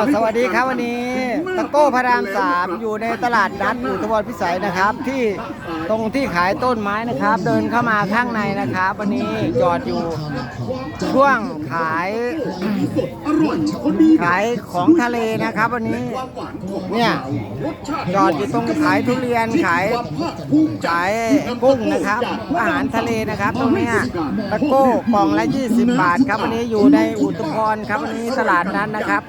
าวสวัสดีครับวันนี้ตะโก้พระรามสามอยู่ในตลาดนัดอุทบลพิสัยนะครับ ที่ตรงที่ขายต้นไม้นะครับ เดินเข้ามาข้างในนะครับ วันนี้จอดอยู่ช่วงขายขายของทะเลนะครับ วันนี้เนี่ยจอดอยู่ตรงขายทุเรียนขายขายกุ้งนะครับอาหารทะเลนะครับ ตรงเนี้ยตะโก้กล่องละ 20 บาทครับวันนี้อยู่ในอุทุพรครับวันนี้ตลาดนั้นนะครับ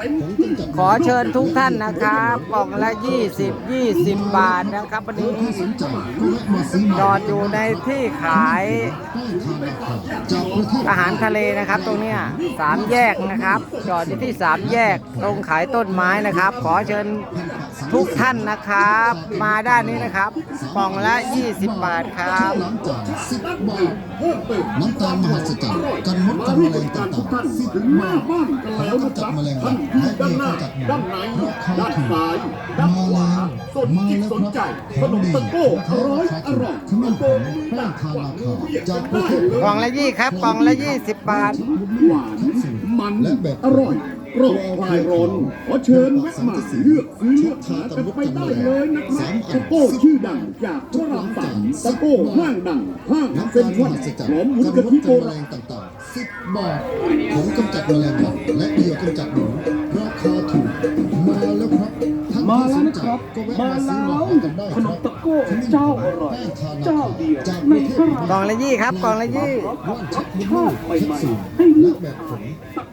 ขอเชิญทุกท่านนะครับกล่องละ 20 20 บาทนะครับวันนี้ จอดอยู่ในที่ขายอาหารทะเลนะครับ ตรงเนี้ยสามแยกนะครับ จอดอยู่ที่สามแยกตรงขายต้นไม้นะครับ ขอเชิญทุกท่านนะครับ มาด้านนี้นะครับกล่องละ 20 บาทครับหลังจากสิบบาทน้ำตาลมหัศจรรย์กันมดกันแมลงต่างๆสิบบาทแล้วก็จับแมลงวันและเดียวก็จับหนูด้านในราคาด้านถูกซ้ายมาด้านขแล้ววาสนมาจิตแล้วสนคใจรับขนมตะโก้อร่อยอร่อยขนมผงแป้งทานราคาจากประเทศกล่องละยี่ครับกล่องละ20บบาท หวานมันและแบบอร่อยโปรดคลายร้อนขอเชิญแวะมาเลือกซื้อเลือกหากันไปได้เลยนะครับตะโก้ชื่อดังจากพระรามสามตะโก้ห้างดังห้างเซ็นลทมรัลหัศจรรหอมย์หมุนกันกะมทิโบกันแมลราณต่างๆสิบบาทผงกำจัดแมลงวันและเดียวกำจัดหนู ครับมาแล้วขนมตะโก้เจ้าอร่อย เจ้าเดียวกปในพระรามกล่องละยี่ครับกล่องละยี่ว่านชักมุกลูกแคปซูลและแบบผง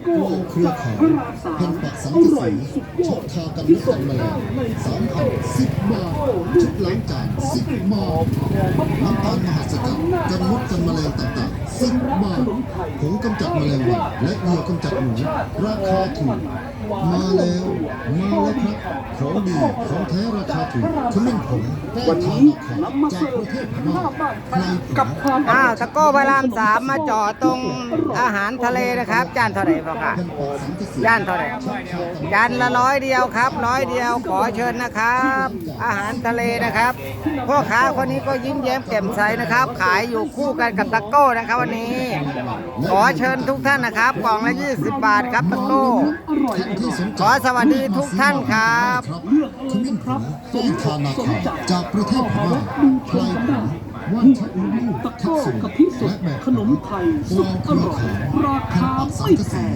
โกเครือขาวแผ่นปักสังกสีชอปทากันมดกันแมลงสามพันสิบบาทชุดล้างจานสิบบาทน้ำตาลมหัศจรรย์กันมดกันแมลงต่างๆสิบบาทผงกำจัดแมลงวันและเกลือกำจัดหนูราคาถูกมาแล้วมาแล้วครับของดีของแท้ราคาถูกขมิ้นผงแป้งวันนี้ราคานำมาจกเสิร์ประฟเทศพถึงม่าหน้าบ้านกับความอ้าวตะโก้พระรามสามมาจอดตรงอาหารทะเลนะครับ จานเท่าไหร่พ่อค่ะย่านเท่าไหร่จานละร้อยเดียวครับร้อยเดียวขอเชิญนะครับ อาหารทะเลนะครับพ่อค้าคนนี้ก็ยิ้มแย้มแจ่มใสนะครับ ขายอยู่คู่กันกับตะโก้นะครับวันนี้ ขอเชิญทุกท่านนะครับกล่องละ20 บาทครับตะโก้ขอสวัสดีทุกท่านครับเลือกขเอามิ่นคผรับงสมทานาคาจากประเทศพม่าดูชใครมกันผงว่านชักลูกตะโก้ซูลกะทิสดและแบบขนมไทยสุดอร่อยราคาไม่แพง